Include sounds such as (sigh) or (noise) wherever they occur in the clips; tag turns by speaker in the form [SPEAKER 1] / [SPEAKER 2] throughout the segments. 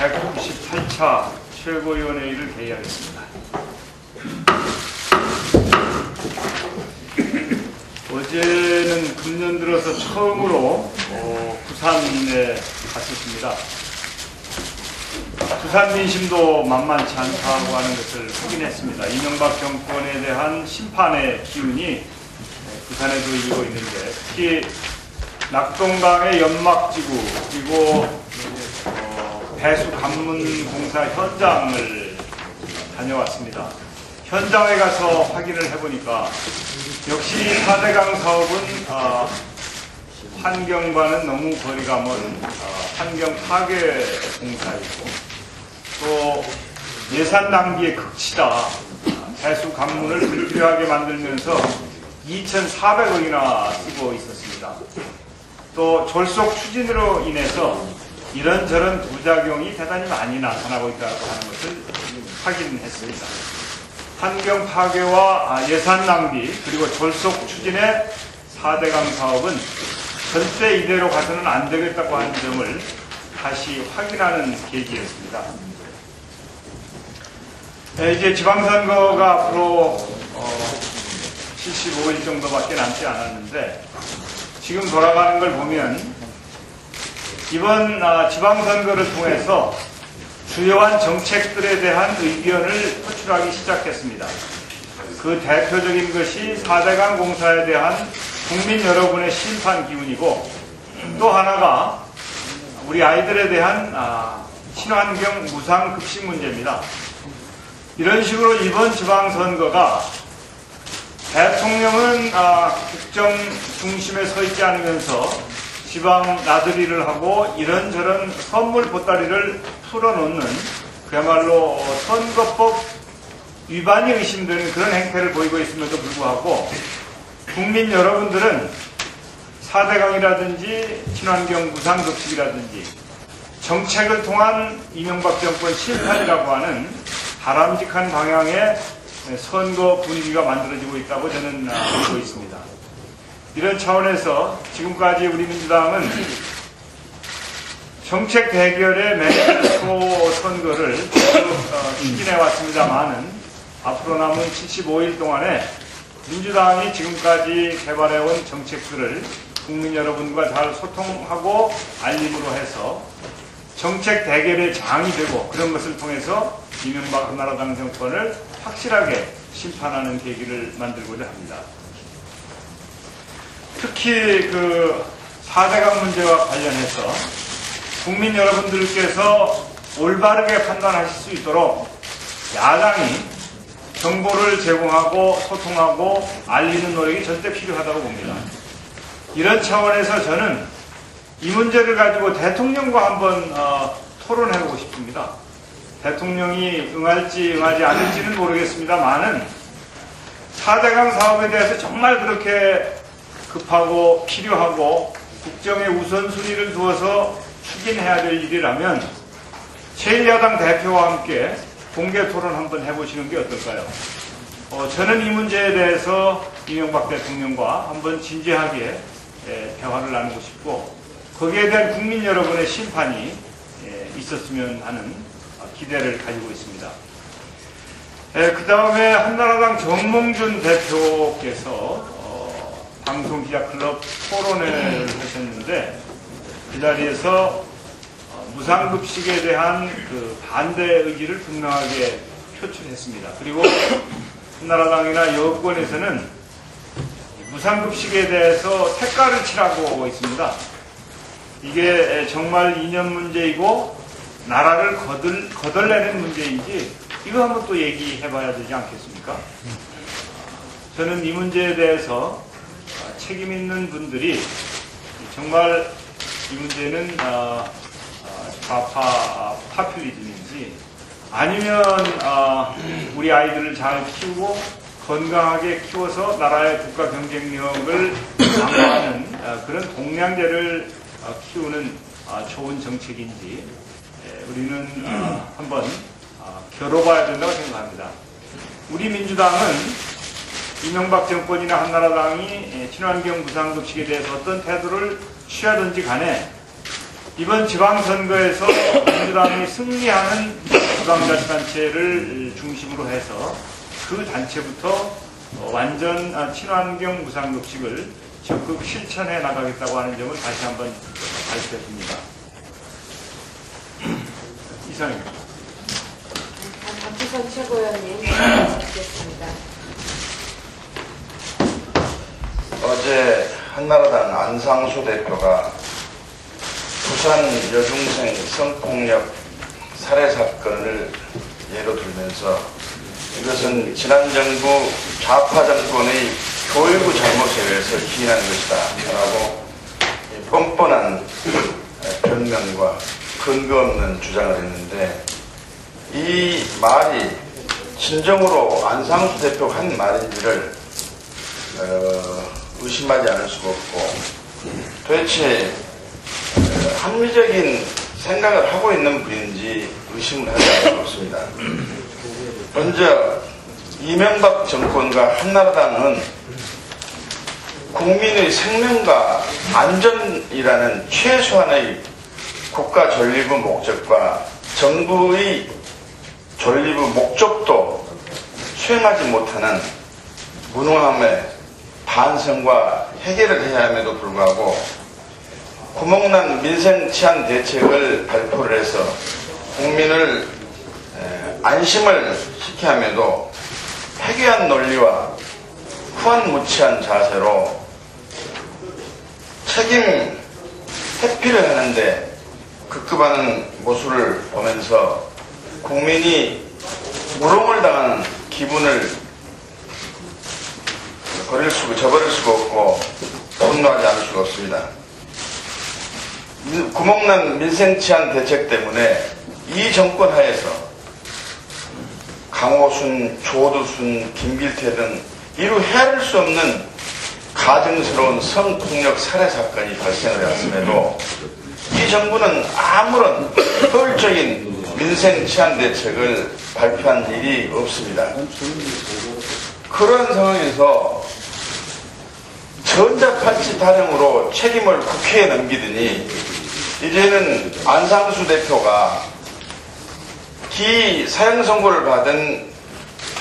[SPEAKER 1] 198차 최고위원회의를 개의하겠습니다. 어제는 금년 들어서 처음으로 어, 부산에 갔었습니다. 부산 민심도 만만치 않다고 하는 것을 확인했습니다. 이명박 정권에 대한 심판의 기운이 부산에도 일고 있는데 특히 낙동강의 연막지구 그리고 어, 배수 관문 공사 현장을 다녀왔습니다. 현장에 가서 확인을 해보니까 역시 4대강 사업은 아, 환경과는 너무 거리가 먼 아, 환경 파괴 공사이고 또 예산 낭비의 극치다 아, 배수 관문을 불필요하게 만들면서 2,400억이나 쓰고 있었습니다. 또 졸속 추진으로 인해서 이런저런 부작용이 대단히 많이 나타나고 있다고 하는 것을 확인했습니다. 환경 파괴와 아, 예산 낭비 그리고 졸속 추진의 4대강 사업은 절대 이대로 가서는 안 되겠다고 하는 점을 다시 확인하는 계기였습니다. 네, 이제 지방선거가 앞으로 어, 75일 정도밖에 남지 않았는데 지금 돌아가는 걸 보면 이번 아, 지방선거를 통해서 주요한 정책들에 대한 의견을 표출하기 시작했습니다. 그 대표적인 것이 4대강 공사에 대한 국민 여러분의 심판 기운이고 또 하나가 우리 아이들에 대한 아, 친환경 무상 급식 문제입니다. 이런 식으로 이번 지방선거가 대통령은 아, 국정 중심에 서 있지 않으면서 지방 나들이를 하고 이런저런 선물 보따리를 풀어놓는 그야말로 선거법 위반이 의심되는 그런 행태를 보이고 있음에도 불구하고 국민 여러분들은 4대강이라든지 친환경 무상급식이라든지 정책을 통한 이명박 정권 실패이라고 하는 바람직한 방향의 선거 분위기가 만들어지고 있다고 저는 아, 보고 있습니다. 이런 차원에서 지금까지 우리 민주당은 정책 대결의 매니페스토 선거를 어, 추진해 왔습니다만은 앞으로 남은 75일 동안에 민주당이 지금까지 개발해온 정책들을 국민 여러분과 잘 소통하고 알림으로 해서 정책 대결의 장이 되고 그런 것을 통해서 이명박 한나라당 정권을 확실하게 심판하는 계기를 만들고자 합니다. 특히 그 4대강 문제와 관련해서 국민 여러분들께서 올바르게 판단하실 수 있도록 야당이 정보를 제공하고 소통하고 알리는 노력이 절대 필요하다고 봅니다. 이런 차원에서 저는 이 문제를 가지고 대통령과 한번 어, 토론해보고 싶습니다. 대통령이 응할지 응하지 않을지는 모르겠습니다만은 4대강 사업에 대해서 정말 그렇게 급하고 필요하고 국정의 우선순위를 두어서 추진해야 될 일이라면 제1야당 대표와 함께 공개 토론 한번 해보시는 게 어떨까요? 어, 저는 이 문제에 대해서 이명박 대통령과 한번 진지하게 예, 대화를 나누고 싶고 거기에 대한 국민 여러분의 심판이 예, 있었으면 하는 어, 기대를 가지고 있습니다. 그 다음에 한나라당 정몽준 대표께서 어, 방송기자클럽 토론회를 하셨는데 그 자리에서 어, 무상급식에 대한 그 반대 의지를 분명하게 표출했습니다. 그리고 한나라당이나 여권에서는 무상급식에 대해서 색깔을 칠하고 있습니다. 이게 정말 이념 문제이고 나라를 거들, 거덜내는 문제인지 이거 한번 또 얘기해봐야 되지 않겠습니까? 저는 이 문제에 대해서 책임 있는 분들이 정말 이 문제는 아, 아, 좌파 파퓰리즘인지 아니면 아, 우리 아이들을 잘 키우고 건강하게 키워서 나라의 국가 경쟁력을 강화하는 아, 그런 동량제를 아, 키우는 아, 좋은 정책인지 예, 우리는 아, 한번 아, 겨뤄봐야 된다고 생각합니다. 우리 민주당은 이명박 정권이나 한나라당이 예, 친환경 무상급식에 대해서 어떤 태도를 취하든지 간에 이번 지방선거에서 민주당이 승리하는 지방자치단체를 중심으로 해서 그 단체부터 어, 완전 아, 친환경 무상급식을 적극 실천해 나가겠다고 하는 점을 다시 한번 밝혔습니다. (clears throat) 이상입니다.
[SPEAKER 2] 박지선 최고위원님 (clears throat) 듣겠습니다.
[SPEAKER 3] 어제 한나라당 안상수 대표가 부산 여중생 성폭력 살해 사건을 예로 들면서 이것은 지난 정부 좌파 정권의 교육의 잘못에 의해서 기인한 것이다 라고 뻔뻔한 변명과 근거 없는 주장을 했는데 이 말이 진정으로 안상수 대표가 한 말인지를 어, 의심하지 않을 수가 없고 도대체 어, 합리적인 생각을 하고 있는 분인지 의심을 하지 않을 수 없습니다. 먼저 이명박 정권과 한나라당은 국민의 생명과 안전이라는 최소한의 국가 전리부 목적과 정부의 전리부 목적도 수행하지 못하는 무능함에 반성과 해결을 해야 함에도 불구하고 구멍난 민생 치안 대책을 발표를 해서 국민을 에, 안심을 시켜야 함에도 해괴한 논리와 후한무치한 자세로 책임 회피를 하는데 급급하는 모습을 보면서 국민이 무롱을 당하는 기분을 버릴 수가, 저버릴 수가 없고, 분노하지 않을 수가 없습니다. 민- 구멍난 민생 치안 대책 때문에 이 정권 하에서 강호순, 조두순, 김길태 등 이루 헤아릴 수 없는 가증스러운 성폭력 살해 사건이 발생을 했음에도 이 정부는 아무런 효율적인 민생 치안 대책을 발표한 일이 없습니다. 그런 상황에서 전자팔찌 타령으로 책임을 국회에 넘기더니 이제는 안상수 대표가 기 사형 선고를 받은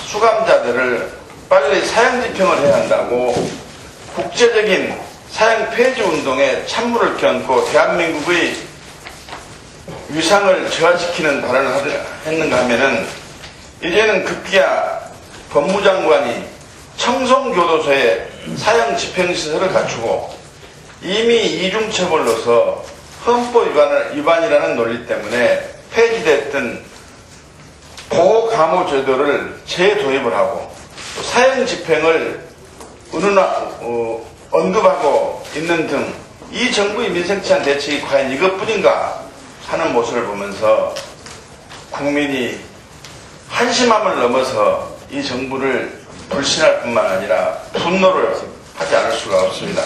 [SPEAKER 3] 수감자들을 빨리 사형 집행을 해야 한다고 국제적인 사형 폐지 운동에 찬물을 껴안고 대한민국의 위상을 저하시키는 발언을 했는가 하면은 이제는 급기야 법무장관이 청송교도소에 사형 집행시설을 갖추고 이미 이중처벌로서 헌법 위반을, 위반이라는 논리 때문에 폐지됐던 보호감호 제도를 재도입을 하고 또 사형 집행을 은은하, 어, 언급하고 있는 등 이 정부의 민생치안 대책이 과연 이것뿐인가 하는 모습을 보면서 국민이 한심함을 넘어서 이 정부를 불신할 뿐만 아니라 분노를 하지 않을 수가 없습니다.